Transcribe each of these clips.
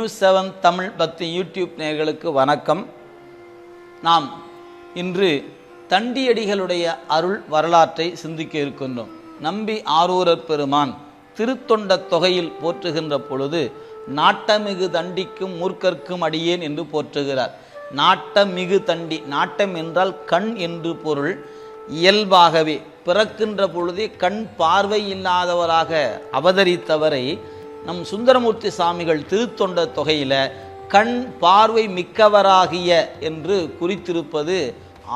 News seven Tamil பக்தி YouTube நேர்களுக்கு வணக்கம். நாம் இன்று தண்டியடிகளுடைய அருள் வரலாற்றை சிந்திக்க இருக்கின்றோம். நம்பி ஆரூரர் பெருமான் திருத்தொண்ட தொகையில் போற்றுகின்ற பொழுது நாட்டமிகு தண்டிக்கும் மூர்க்கர்க்கும் அடியேன் என்று போற்றுகிறார். நாட்டமிகு தண்டி நாட்டம் என்றால் கண் என்று பொருள். இயல்பாகவே பிறக்கின்ற பொழுதே கண் பார்வை இல்லாதவராக அவதரித்தவரை நம் சுந்தரமூர்த்தி சாமிகள் திருத்தொண்ட தொகையில் கண் பார்வை மிக்கவராகிய என்று குறித்திருப்பது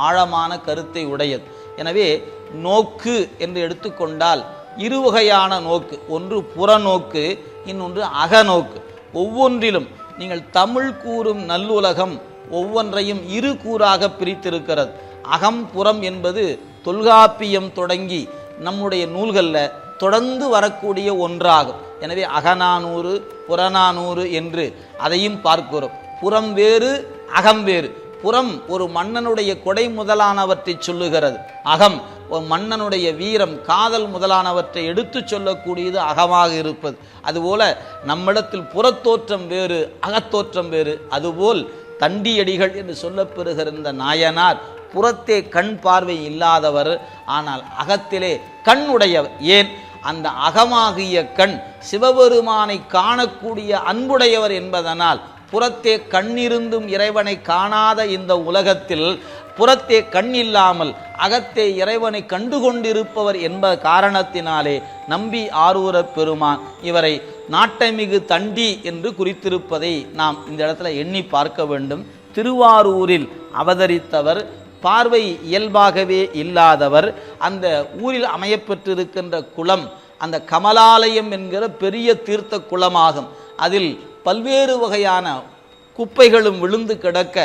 ஆழமான கருத்தை உடையது. எனவே நோக்கு என்று எடுத்துக்கொண்டால் இருவகையான நோக்கு ஒன்று புறநோக்கு இன்னொன்று அகநோக்கு. ஒவ்வொன்றிலும் நீங்கள் தமிழ் கூறும் நல்லுலகம் ஒவ்வொன்றையும் இரு கூறாக பிரித்திருக்கிறது. அகம் புறம் என்பது தொல்காப்பியம் தொடங்கி நம்முடைய நூல்களில் தொடர்ந்து வரக்கூடிய ஒன்றாகும். எனவே அகநானூறு புறநானூறு என்று அதையும் பார்க்கிறோம். புறம் வேறு அகம் வேறு. புறம் ஒரு மன்னனுடைய கொடை முதலானவற்றை சொல்லுகிறது. அகம் ஒரு மன்னனுடைய வீரம் காதல் முதலானவற்றை எடுத்து சொல்லக்கூடியது அகமாக இருப்பது. அதுபோல நம்மிடத்தில் புறத்தோற்றம் வேறு அகத்தோற்றம் வேறு. அதுபோல் தண்டியடிகள் என்று சொல்லப்பெறுகிற இந்த நாயனார் புறத்தே கண் பார்வை இல்லாதவர். ஆனால் அகத்திலே கண் உடையவர். ஏன்? அந்த அகமாகிய கண் சிவபெருமானை காணக்கூடிய அன்புடையவர் என்பதனால் புறத்தே கண்ணிருந்தும் இறைவனை காணாத இந்த உலகத்தில் புறத்தே கண் இல்லாமல் அகத்தே இறைவனை கண்டு கொண்டிருப்பவர் என்ப காரணத்தினாலே நம்பி ஆரூர பெருமான் இவரை நாட்டமிகு தண்டி என்று குறித்திருப்பதை நாம் இந்த இடத்துல எண்ணி பார்க்க வேண்டும். திருவாரூரில் அவதரித்தவர் பார்வை இயல்பாகவே இல்லாதவர் அந்த ஊரில் அமையப்பெற்றிருக்கின்ற குளம் அந்த கமலாலயம் என்கிற பெரிய தீர்த்த குளமாகும். அதில் பல்வேறு வகையான குப்பைகளும் விழுந்து கிடக்க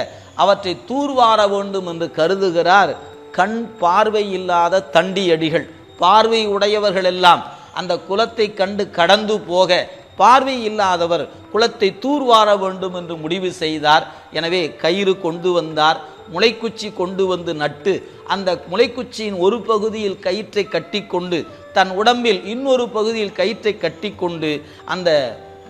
அவற்றை தூர்வார வேண்டும் என்று கருதுகிறார் கண் பார்வை இல்லாத தண்டியடிகள். பார்வை உடையவர்கள் எல்லாம் அந்த குலத்தை கண்டு கடந்து போக பார்வை இல்லாதவர் குலத்தை தூர்வார வேண்டும் என்று முடிவு செய்தார். எனவே கயிறு கொண்டு வந்தார். முளைக்குச்சி கொண்டு வந்து நட்டு அந்த முளைக்குச்சியின் ஒரு பகுதியில் கயிற்றை கட்டிக்கொண்டு தன் உடம்பில் இன்னொரு பகுதியில் கயிற்றை கட்டிக்கொண்டு அந்த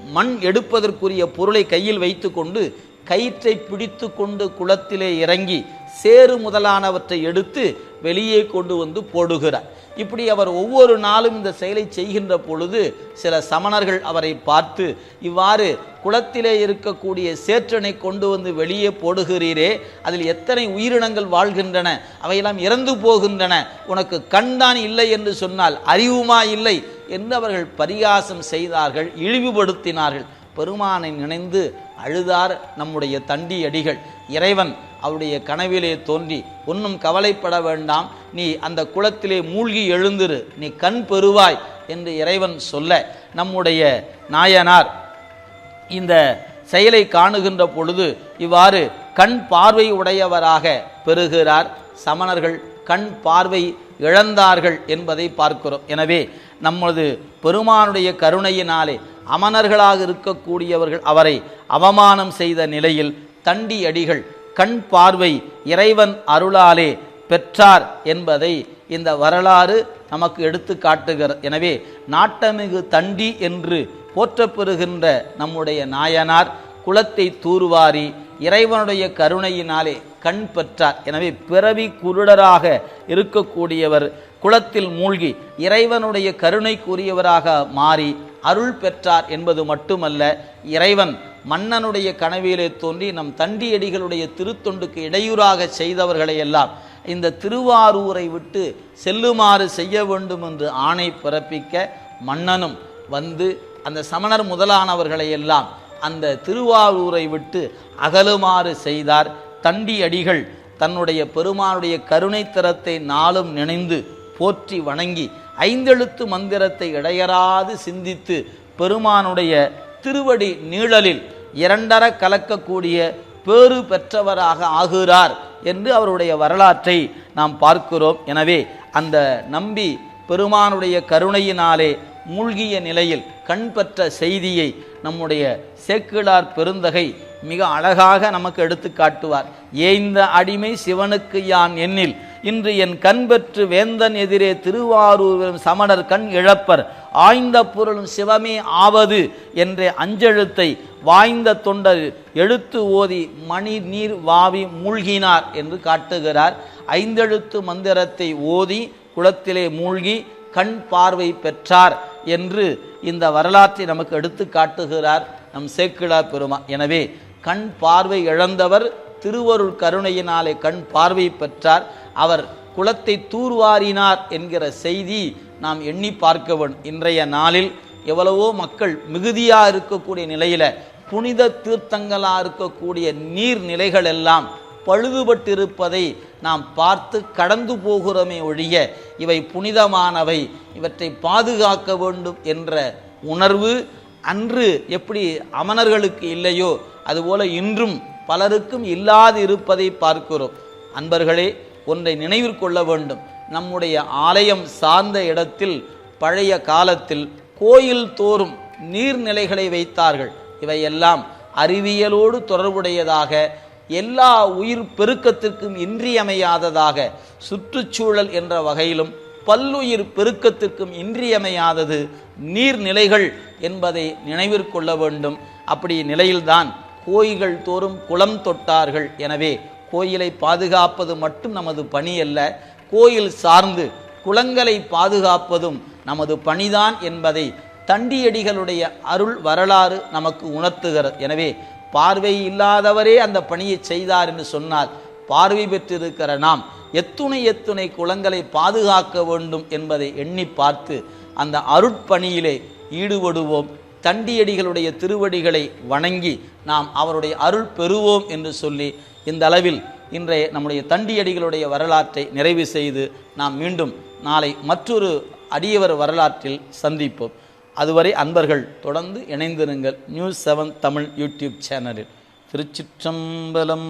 மண் எடுப்பதற்குரிய பொருளை கையில் வைத்துக்கொண்டு கயிற்றை பிடித்து கொண்டு குளத்திலே இறங்கி சேறு முதலானவற்றை எடுத்து வெளியே கொண்டு வந்து போடுகிறார். இப்படி அவர் ஒவ்வொரு நாளும் இந்த செயலை செய்கின்ற பொழுது சில சமணர்கள் அவரை பார்த்து இவ்வாறு குளத்திலே இருக்கக்கூடிய சேற்றனை கொண்டு வந்து வெளியே போடுகிறீரே அதில் எத்தனை உயிரினங்கள் வாழ்கின்றன அவையெல்லாம் இறந்து போகின்றன உனக்கு கண்தான் இல்லை என்று சொன்னால் அறிவுமா இல்லை? என்று அவர்கள் பரிகாசம் செய்தார்கள் இழிவுபடுத்தினார்கள். பெருமானை நினைந்து அழுதார் நம்முடைய தண்டி அடிகள் இறைவன் அவருடைய கனவிலே தோன்றி ஒன்றும் கவலைப்பட வேண்டாம். நீ அந்த குளத்திலே மூழ்கி எழுந்திரு. நீ கண் பெறுவாய் என்று இறைவன் சொல்ல நம்முடைய நாயனார் இந்த செயலை காணுகின்ற பொழுது இவ்வாறு கண் பார்வை உடையவராக பெறுகிறார். சமணர்கள் கண் பார்வை இழந்தார்கள் என்பதை பார்க்கிறோம். எனவே நமது பெருமானுடைய கருணையினாலே அமணர்களாக இருக்கக்கூடியவர்கள் அவரை அவமானம் செய்த நிலையில் தண்டி அடிகள் கண் பார்வை இறைவன் அருளாலே பெற்றார் என்பதை இந்த வரலாறு நமக்கு எடுத்து காட்டுகிறது எனவே நாட்டமிகு தண்டி என்று போற்றப்பெறுகின்ற நம்முடைய நாயனார் குலத்தை தூர்வாரி இறைவனுடைய கருணையினாலே கண் பெற்றார். எனவே பிறவி குருடராக இருக்கக்கூடியவர் குளத்தில் மூழ்கி இறைவனுடைய கருணைக்குரியவராக மாறி அருள் பெற்றார் என்பது மட்டுமல்ல இறைவன் மன்னனுடைய கனவிலே தோன்றி நம் தண்டியடிகளுடைய திருத்தொண்டுக்கு இடையூறாக செய்தவர்களை எல்லாம் இந்த திருவாரூரை விட்டு செல்லுமாறு செய்ய வேண்டும் என்று ஆணை பிறப்பிக்க மன்னனும் வந்து அந்த சமணர் முதலானவர்களை எல்லாம் அந்த திருவாரூரை விட்டு அகலுமாறு செய்தார். தண்டி அடிகள் தன்னுடைய பெருமானுடைய கருணைத்தரத்தை நாளும் நினைந்து போற்றி வணங்கி ஐந்தெழுத்து மந்திரத்தை இடையறாது சிந்தித்து பெருமானுடைய திருவடி நீழலில் இரண்டர கலக்கக்கூடிய பேறு பெற்றவராக ஆகிறார் என்று அவருடைய வரலாற்றை நாம் பார்க்கிறோம். எனவே அந்த நம்பி பெருமானுடைய கருணையினாலே மூழ்கிய நிலையில் கண் பெற்ற செய்தியை நம்முடைய சேக்கிழார் பெருந்தகை மிக அழகாக நமக்கு எடுத்து காட்டுவார். ஏய்ந்த அடிமை சிவனுக்கு யான் எண்ணில் இன்று என் கண் பெற்று வேந்தன் எதிரே திருவாரூர் வரும் சமணர் கண் இழப்பர். ஆய்ந்த பொருளும் சிவமே ஆவது என்ற அஞ்செழுத்தை வாய்ந்த தொண்டர் எழுத்து ஓதி மணி நீர் வாவி மூழ்கினார் என்று காட்டுகிறார். ஐந்தெழுத்து மந்திரத்தை ஓதி குளத்திலே மூழ்கி கண் பார்வை பெற்றார் என்று இந்த வரலாற்றை நமக்கு எடுத்து காட்டுகிறார் நம் சேக்கிழார் பெருமா. எனவே கண் பார்வை இழந்தவர் திருவருள் கருணையினாலே கண் பார்வை பெற்றார். அவர் குளத்தை தூர்வாரினார் என்கிற செய்தி நாம் எண்ணி பார்க்க இன்றைய நாளில் எவ்வளவோ மக்கள் மிகுதியாக இருக்கக்கூடிய நிலையில புனித தீர்த்தங்களாக இருக்கக்கூடிய நீர்நிலைகள் எல்லாம் பழுதுபட்டிருப்பதை நாம் பார்த்து கடந்து போகிறோமே ஒழிய இவை புனிதமானவை. இவற்றை பாதுகாக்க வேண்டும் என்ற உணர்வு அன்று எப்படி அமணர்களுக்கு இல்லையோ அதுபோல இன்றும் பலருக்கும் இல்லாது இருப்பதை பார்க்கிறோம். அன்பர்களே ஒன்றை நினைவிற்கொள்ள வேண்டும். நம்முடைய ஆலயம் சார்ந்த இடத்தில் பழைய காலத்தில் கோயில் தோறும் நீர்நிலைகளை வைத்தார்கள். இவையெல்லாம் அறிவியலோடு தொடர்புடையதாக எல்லா உயிர் பெருக்கத்திற்கும் இன்றியமையாததாக சுற்றுச்சூழல் என்ற வகையிலும் பல்லுயிர் பெருக்கத்திற்கும் இன்றியமையாதது நீர்நிலைகள் என்பதை நினைவிற்கொள்ள வேண்டும். அப்படி நிலையில்தான் கோயில்கள் தோறும் குளம் தொட்டார்கள். எனவே கோயிலை பாதுகாப்பது மட்டும் நமது பணி அல்ல. கோயில் சார்ந்து குளங்களை பாதுகாப்பதும் நமது பணிதான் என்பதை தண்டியடிகளுடைய அருள் வரலாறு நமக்கு உணர்த்துகிறது. எனவே பார்வை இல்லாதவரே அந்த பணியை செய்தார் என்று சொன்னால் பார்வை பெற்றிருக்கிற நாம் எத்துணை எத்துணை குளங்களை பாதுகாக்க வேண்டும் என்பதை எண்ணி பார்த்து அந்த அருட்பணியிலே ஈடுபடுவோம். தண்டியடிகளுடைய திருவடிகளை வணங்கி நாம் அவருடைய அருள் பெறுவோம் என்று சொல்லி இந்த அளவில் இன்றைய நம்முடைய தண்டியடிகளுடைய வரலாற்றை நிறைவு செய்து நாம் மீண்டும் நாளை மற்றொரு அடியவர் வரலாற்றில் சந்திப்போம். அதுவரை அன்பர்கள் தொடர்ந்து இணைந்திருங்கள் நியூஸ் செவன் தமிழ் யூடியூப் சேனலில். திருச்சிற்றம்பலம்.